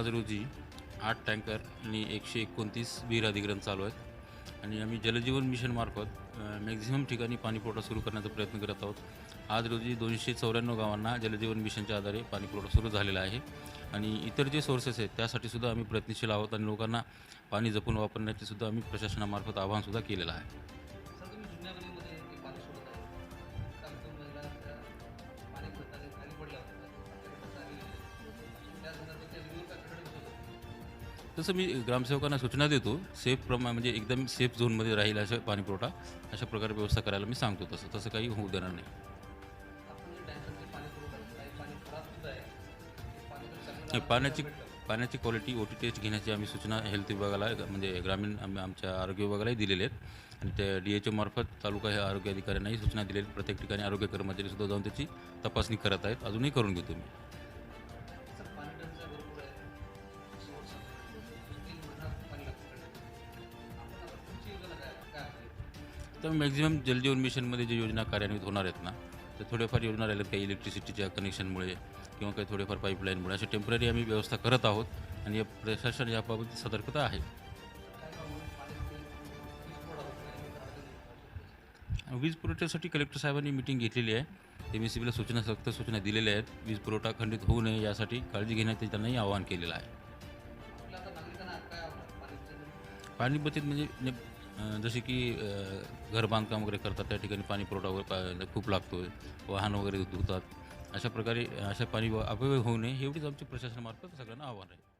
आज रोजी आठ टँकर आणि एकशे एकोणतीस विहीर अधिग्रहण चालू आहेत. आणि आम्ही जलजीवन मिशनमार्फत मॅक्झिमम ठिकाणी पाणीपुरवठा सुरू करण्याचा प्रयत्न करत आहोत. आज रोजी दोनशे चौऱ्याण्णव गावांना जलजीवन मिशनच्या आधारे पाणीपुरवठा सुरू झालेला आहे. आणि इतर जे सोर्सेस आहेत त्यासाठी सुद्धा आम्ही प्रयत्नशील आहोत आणि लोकांना पाणी जपून वापरण्याचे सुद्धा आम्ही प्रशासनामार्फत आवाहनसुद्धा केलेलं आहे. तसं मी ग्रामसेवकांना सूचना देतो सेफ प्रमा म्हणजे एकदम सेफ झोनमध्ये राहील अशा पाणीपुरवठा अशा प्रकारे व्यवस्था करायला मी सांगतो तसं. तसं काही होऊ देणार नाही. नाही, पाण्याची पाण्याची क्वालिटी ओ टी टेस्ट घेण्याची आम्ही सूचना हेल्थ विभागाला म्हणजे ग्रामीण आम्ही आमच्या आरोग्य विभागालाही दिलेले आहेत. आणि त्या डी एच ओमार्फत मार्फत तालुका हे आरोग्य अधिकाऱ्यांनाही सूचना दिलेली आहेत. प्रत्येक ठिकाणी आरोग्य कर्मचारीसुद्धा जाऊन त्याची तपासणी करत आहेत. अजूनही करून घेतो मी. तर मॅक्झिमम जलजीवन मिशनमध्ये जे योजना कार्यान्वित होणार आहेत ना तर थोड्याफार योजना राहिल्या काही इलेक्ट्रिसिटीच्या कनेक्शनमुळे किंवा काही थोडेफार पाईपलाईनमुळे अशी टेंपररी आम्ही व्यवस्था करत आहोत आणि या प्रशासन याबाबत सतर्कता आहे. वीज पुरवठ्यासाठी कलेक्टर साहेबांनी मिटिंग घेतलेली आहे. एम एस सी बीला सूचना सक्त सूचना दिलेल्या आहेत. वीज पुरवठा खंडित होऊ नये यासाठी काळजी घेण्याचे त्यांनाही आवाहन केलेलं आहे. पाणी बचत म्हणजे जसे की घर बांधकाम वगैरे करतात त्या ठिकाणी पाणी पुरवठा वगैरे पा- खूप लागतो वाहन वगैरे धुतात. अशा प्रकारे अशा पाणी अपव्यय होऊ नये एवढीच आमची प्रशासनामार्फत सगळ्यांना आव्हान आहे.